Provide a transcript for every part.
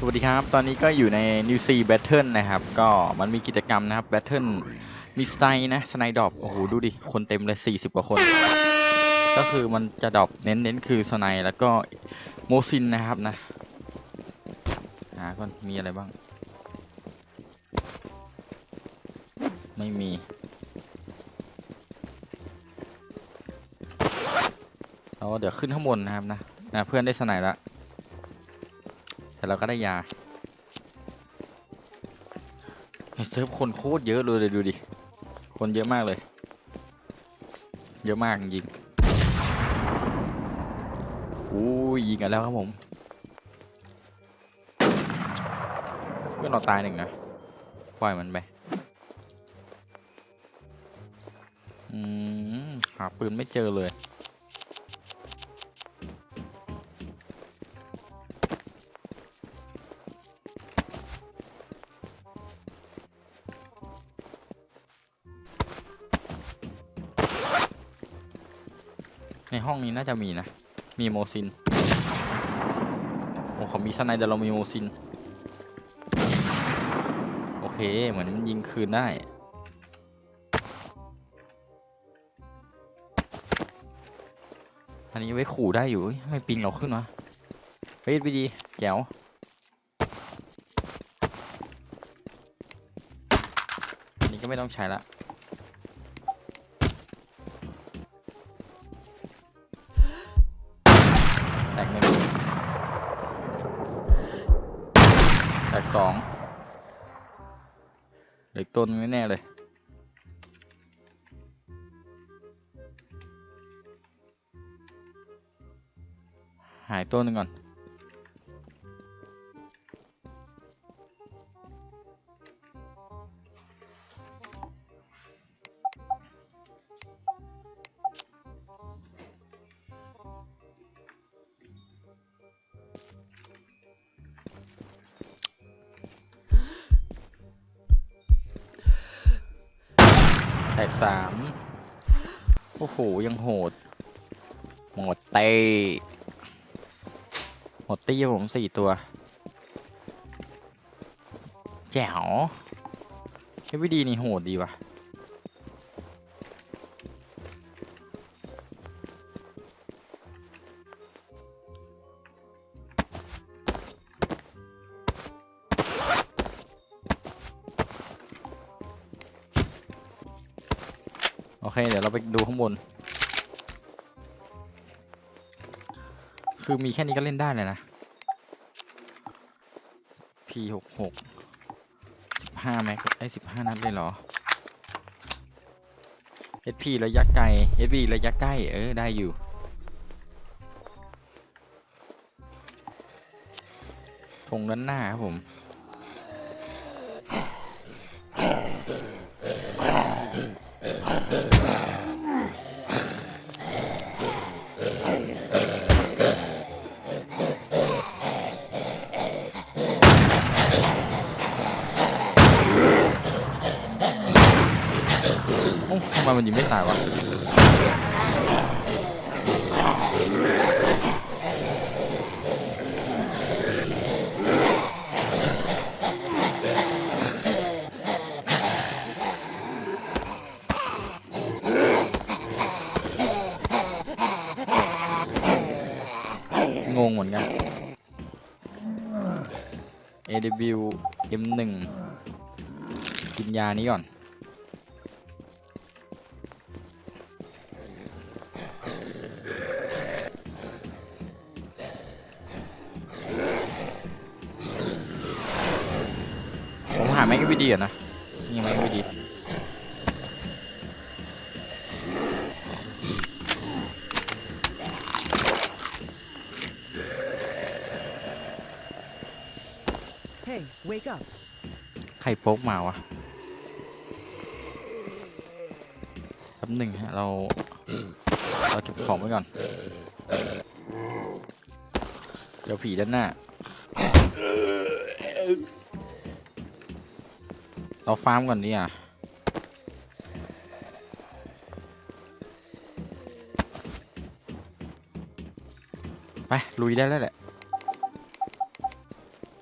สวัสดีครับ ตอนนี้ก็อยู่ใน New Sea Battle นะครับ ก็มันมีกิจกรรมนะครับ Battle มีสไนนะสไนดอบโอ้โห ดูดิ คนเต็มเลย 40 กว่าคน ก็คือมันจะดรอปเน้นเน้นคือสไนแล้วก็โมซินนะครับนะหาก่อนมีอะไรบ้าง ไม่มีเราเดี๋ยวขึ้นข้างบนนะครับนะนะเพื่อนได้สไนแล้ว แต่เราก็ได้ยาเซิร์ฟคนโคตรเยอะเลยเลยดูดิ คนเยอะมากเลย เยอะมากจริงอู้ยยิงกันแล้วครับผม เพื่อนเราตายหนึ่งนะ ปล่อยมันไป อืม หาปืนไม่เจอเลย ในห้องนี้น่าจะมีนะ มีโมซินโอ้เขามีสไนเดอร์เรามีโมซิน โอเค เหมือนยิงคืนได้อันนี้ไว้ขู่ได้อยู่ไม่ปิงเราขึ้นวะเฮ้ยไปดีแจ๋วอันนี้ก็ไม่ต้องใช้ละ สองเหล็กต้นไม่แน่เลย หายต้นหนึ่งก่อน แตกสามโอ้โห ยังโหด หมดเตะหมดตี้ผมสี่ตัว แจ๋วเฮฟวีดีนี่โหดดีว่ะ โอเค เดี๋ยวเราไปดูข้างบน คือมีแค่นี้ก็เล่นได้เลยนะ P หกหกสิบห้าแม็กไอ้สิบห้านัดเลยเหรอ SP ระยะไกล SP ระยะใกล้ เออ ได้อยู่ธงด้านหน้าครับผม มันยิงไม่ตายวะงงเหมือนกัน AW M1 กินยานี้ก่อน แม็กวิดีอะนะนี่แม็กวิดี Hey, wake up. ใครโป๊กมาวะแป๊บหนึ่งฮะ เรา เราเก็บของไว้ก่อน เดี๋ยวผีด้านหน้า เราฟาร์มก่อนดีอะไป ลุยได้แล้วแหละ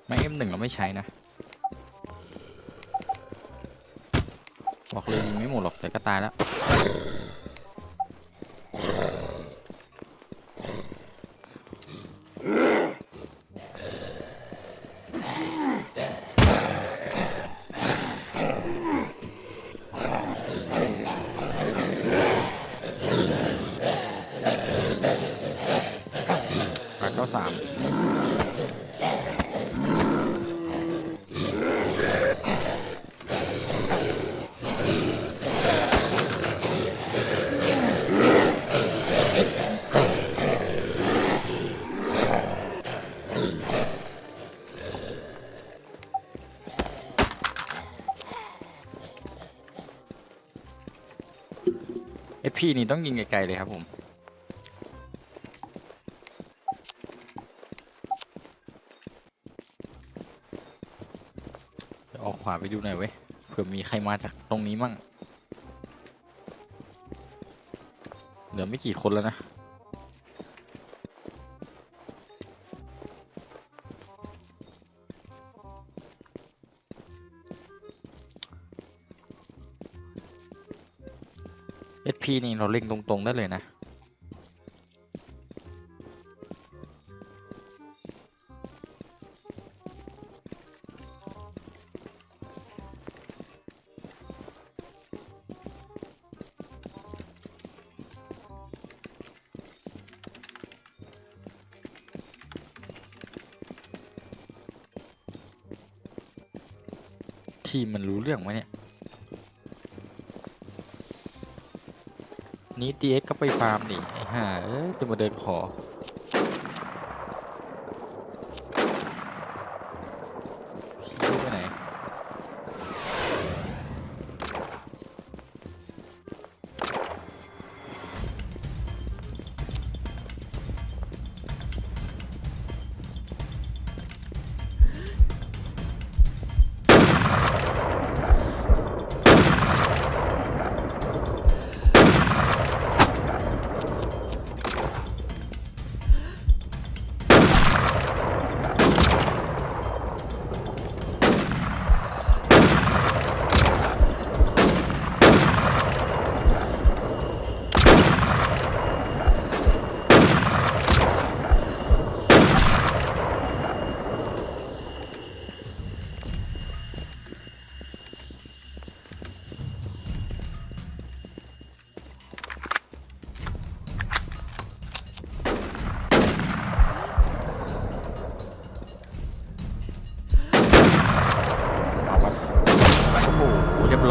ไม่เอ็มหนึ่งเราไม่ใช้นะ บอกเลยยิงไม่หมดหรอกแต่ก็ตายแล้ว ปากเก้าสามเอพีนี่ต้องยิงไกลๆเลยครับผม ออกขวาไปดูหน่อยเว้ยเผื่อมีใครมาจากตรงนี้มั่ง เหลือไม่กี่คนแล้วนะ SP นี่เราเล็งตรงๆได้เลยนะ ทีมมันรู้เรื่องไหมเนี่ย นี้ DX ก็ไปฟาร์มดิไอ้ห่าเอ้ยจะมาเดินขอ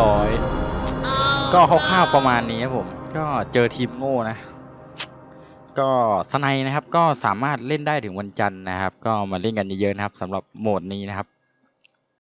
ร้อย ก็คร่าวๆประมาณนี้ครับผม ก็เจอทีมโง่นะ ก็สไนนะครับก็สามารถเล่นได้ถึงวันจันทร์นะครับ ก็มาเล่นกันเยอะๆนะครับสำหรับโหมดนี้นะครับ